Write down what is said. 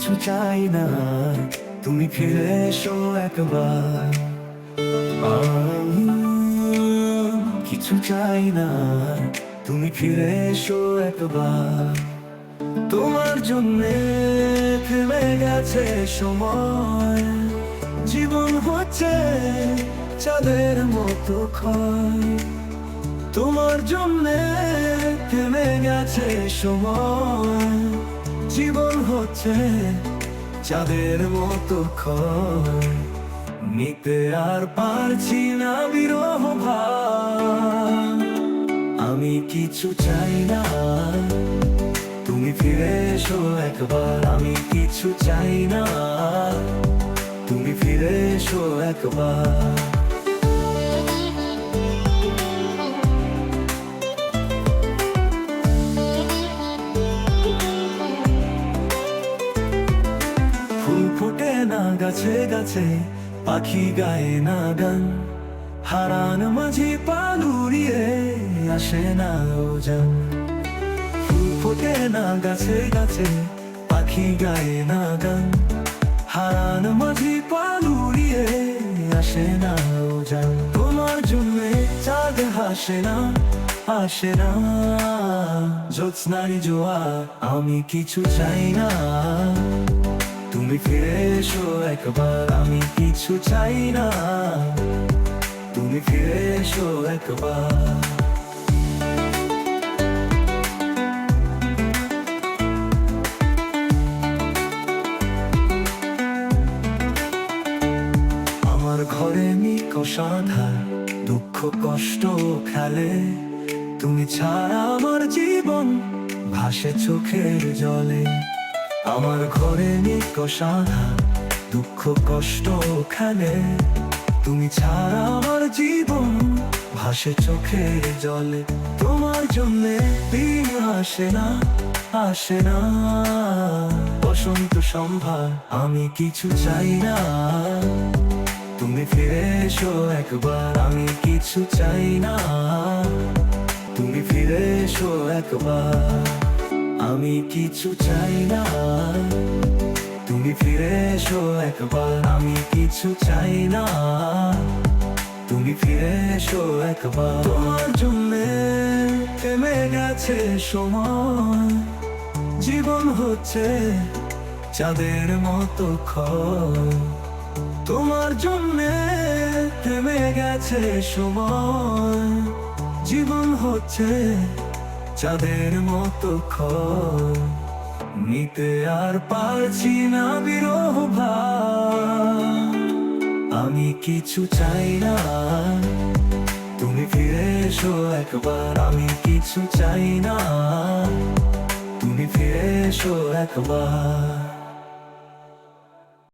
চাই না। তুমি ফিরে এসো একবার। কিছু চাই না। তুমি ফিরে এসো একবার। তোমার জন্যে থেমে গেছে সময়। জীবন হচ্ছে চাঁদের মতো ক্ষয়। তোমার জন্যে থেমে গেছে সময়। জীবন হচ্ছে চাঁদের মতো নিতে আর পারছি না বিরহ আমি কিছু চাই না। তুমি ফিরে এসো একবার। আমি কিছু চাই না। তুমি ফিরে এসো একবার। গাছে গাছে পাখি গায়ে না গান। হারান মাঝি পালুরিয়ে আসে না ফুল ফোটে না গাছে গাছে পাখি গায়ে না গান। হারান মাঝি পালুরিয়ে আসে না ওজান। তোমার জন্য চাঁদ হাসে না আসে না। জ্যোৎস্নারি জোয়া আমি কিছু চাই না। তুমি ফিরে এসো একবার, আমি কিছু চাই না। তুমি ফিরে এসো একবার। আমার ঘরে নিকষ আধার, দুঃখ, কষ্ট, খেলে। তুমি ছাড়া আমার জীবন ভাসে চোখের জলে। আমার ঘরে নিকষ আধার দুঃখ, কষ্ট খেলে তুমি ছাড়া আমার জীবন ভাসে চোখে জলে। তোমার জন্যে দিন আসে না আসে না। বসন্ত সম্ভার, আমি কিছু চাই না। তুমি ফিরে এসো একবার, আমি কিছু চাই না। তুমি ফিরে এসো একবার। আমি কিছু চাই না। তুমি ফিরে এসো একবার। আমি কিছু চাই না। তুমি ফিরে এসো একবার। তোমার জন্য থেমে গেছে সময়। জীবন হচ্ছে চাঁদের মতো তোমার জন্যে থেমে গেছে সময়। জীবন হচ্ছে চাঁদের মতো নিতে আর পারছি না বিরহ আমি কিছু চাই না, তুমি ফিরে এসো একবার। আমি কিছু চাই না, তুমি ফিরে এসো একবার।